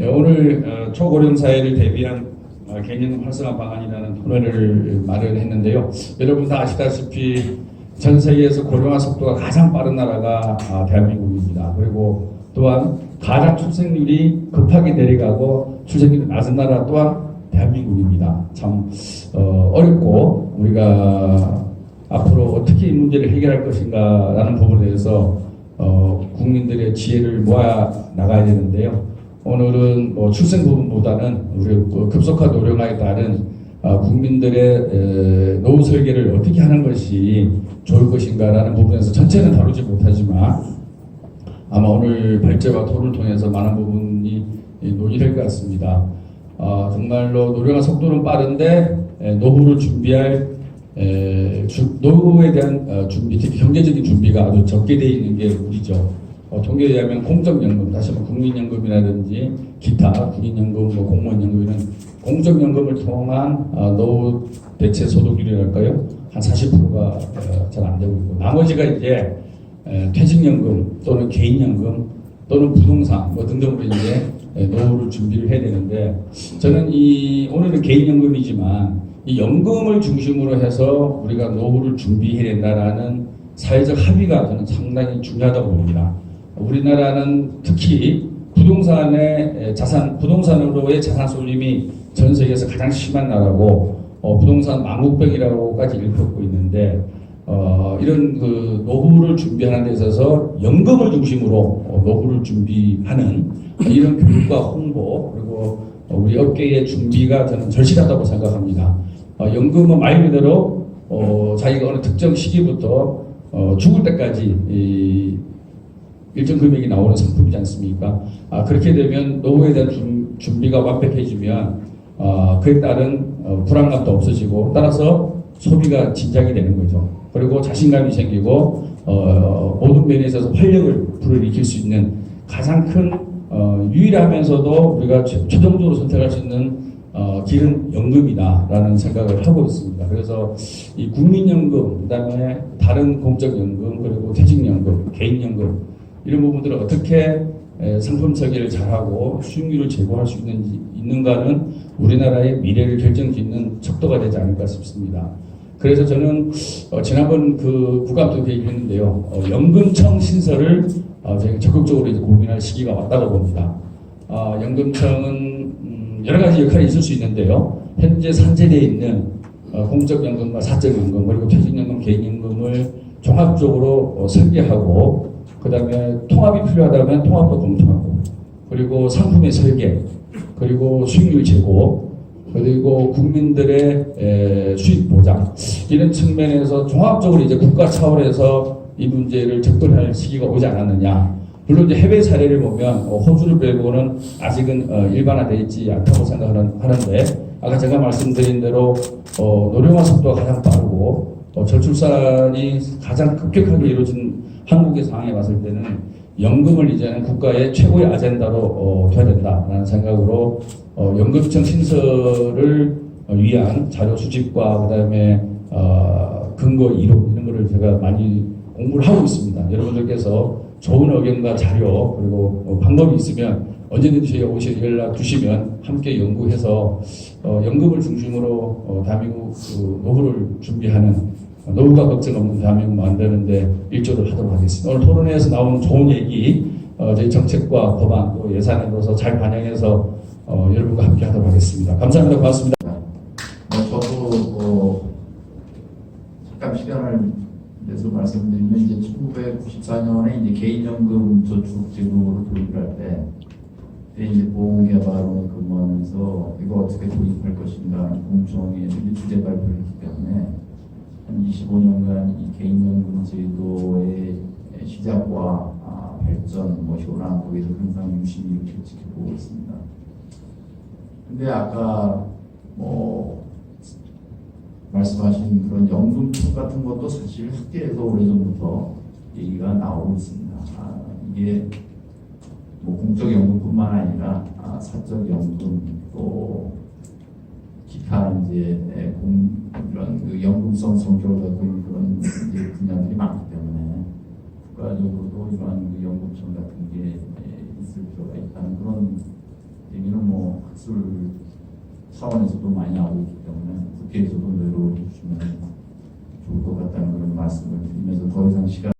예, 오늘 어, 초고령 사회를 대비한 어, 개념 활성화 방안이라는 토론을 마련했는데요. 여러분 다 아시다시피 전 세계에서 고령화 속도가 가장 빠른 나라가 아, 대한민국입니다. 그리고 또한 가장 출생률이 급하게 내려가고 출생률이 낮은 나라 또한 대한민국입니다. 참 어, 어렵고 우리가 앞으로 어떻게 이 문제를 해결할 것인가라는 부분에 대해서 어, 국민들의 지혜를 모아 나가야 되는데요. 오늘은 뭐 출생 부분보다는 우리 그 급속화 노령화에 따른 어, 국민들의 에, 노후 설계를 어떻게 하는 것이 좋을 것인가라는 부분에서 전체는 다루지 못하지만 아마 오늘 발제와 토론을 통해서 많은 부분이 이, 논의될 것 같습니다. 어, 정말로 노령화 속도는 빠른데 에, 노후를 준비할 에, 주, 노후에 대한 어, 준비, 특히 경제적인 준비가 아주 적게 되어 있는 게 우리죠. 어, 통계에 의하면 공적연금, 다시 말해 국민연금이라든지 기타 군인연금, 뭐 공무원연금 이런 공적연금을 통한 어, 노후 대체 소득률이랄까요? 한 40%가 어, 잘안 되고 있고 나머지가 이제 에, 퇴직연금 또는 개인연금 또는 부동산 뭐 등등으로 이제 에, 노후를 준비를 해야 되는데 저는 이 오늘은 개인연금이지만 이 연금을 중심으로 해서 우리가 노후를 준비해야 된다라는 사회적 합의가 저는 상당히 중요하다고 봅니다. 우리나라는 특히 부동산의 자산, 부동산으로의 자산 쏠림이 전 세계에서 가장 심한 나라고 어, 부동산 망국병이라고까지 일컫고 있는데 어, 이런 그 노후를 준비하는 데 있어서 연금을 중심으로 어, 노후를 준비하는 이런 교육과 홍보 그리고 우리 업계의 준비가 저는 절실하다고 생각합니다. 어, 연금은 말 그대로 어, 자기가 어느 특정 시기부터 어, 죽을 때까지 이, 일정 금액이 나오는 상품이지 않습니까? 아, 그렇게 되면 노후에 대한 준, 준비가 완벽해지면 어, 그에 따른 어, 불안감도 없어지고 따라서 소비가 진작이 되는 거죠. 그리고 자신감이 생기고 어, 모든 면에 있어서 활력을 불어일으킬 수 있는 가장 큰 어, 유일하면서도 우리가 최- 최종적으로 선택할 수 있는 어, 길은 연금이다라는 생각을 하고 있습니다. 그래서 이 국민연금, 그다음에 다른 공적연금, 그리고 퇴직연금, 개인연금 이런 부분들을 어떻게 에, 상품 설계를 잘하고 수익률을 제고할 수 있는지 있는가는 우리나라의 미래를 결정짓는 척도가 되지 않을까 싶습니다. 그래서 저는 어, 지난번 그 국감도 그 얘기를 했는데요. 어, 연금청 신설을 어, 저희가 적극적으로 이제 고민할 시기가 왔다고 봅니다. 어, 연금청은 음, 여러 가지 역할이 있을 수 있는데요. 현재 산재되어 있는 어, 공적연금과 사적연금 그리고 퇴직연금, 개인연금을 종합적으로 어, 설계하고 그 다음에 통합이 필요하다면 통합도 검토하고 그리고 상품의 설계 그리고 수익률 제고 그리고 국민들의 에, 수익 보장 이런 측면에서 종합적으로 이제 국가 차원에서 이 문제를 접근할 시기가 오지 않았느냐. 물론 이제 해외 사례를 보면 어, 호주를 빼고는 아직은 어, 일반화되어 있지 않다고 생각하는 하는데 아까 제가 말씀드린 대로 어, 노령화 속도가 가장 빠르고 어, 저출산이 가장 급격하게 이루어진 한국의 상황에 봤을 때는 연금을 이제는 국가의 최고의 아젠다로 어, 둬야 된다라는 생각으로 어, 연금청 신설을 어, 위한 자료 수집과 그다음에 어, 근거 이론 이런 거를 제가 많이 공부를 하고 있습니다. 여러분들께서 좋은 의견과 자료 그리고 어, 방법이 있으면 언제든지 저희 오시 연락 주시면 함께 연구해서 어, 연금을 중심으로 어, 대한민국 그 노후를 준비하는 어, 노후가 걱정 없는 대한민국 만드는데 일조를 하도록 하겠습니다. 오늘 토론회에서 나온 좋은 얘기 어, 저희 정책과 법안 또 예산에 넣어서 잘 반영해서 어, 여러분과 함께 하도록 하겠습니다. 감사합니다. 고맙습니다. 뭐 저도 뭐 잠깐 시간을 내서 말씀드리면 이제 1994년에 이제 개인연금 저축 제도를 도입할 때 이제 보험개발원에 근무하면서 이거 어떻게 도입할 것인가 공청회 주제 발표를 했기 때문에 한 25년간 이 개인연금 제도의 시작과 아, 발전, 뭐 효랑 거기서 항상 유심히 이렇게 지켜보고 있습니다. 근데 아까 뭐 말씀하신 그런 연금통 같은 것도 사실 학계에서 오래전부터 얘기가 나오고 있습니다. 아, 이게 뭐 공적 연금뿐만 아니라 아, 사적 연금 또 기타 이제 에, 공 이런 그 연금성 성격을 갖고 있는 그런 이제 분야들이 많기 때문에 국가적으로도 이러한 그 연금청 같은 게 에, 있을 필요가 있다는 그런 얘기는 뭐 학술 차원에서도 많이 나오고 있기 때문에 국회에서도 노력을 해주시면 좋을 것 같다는 그런 말씀을 드리면서 더 이상 시간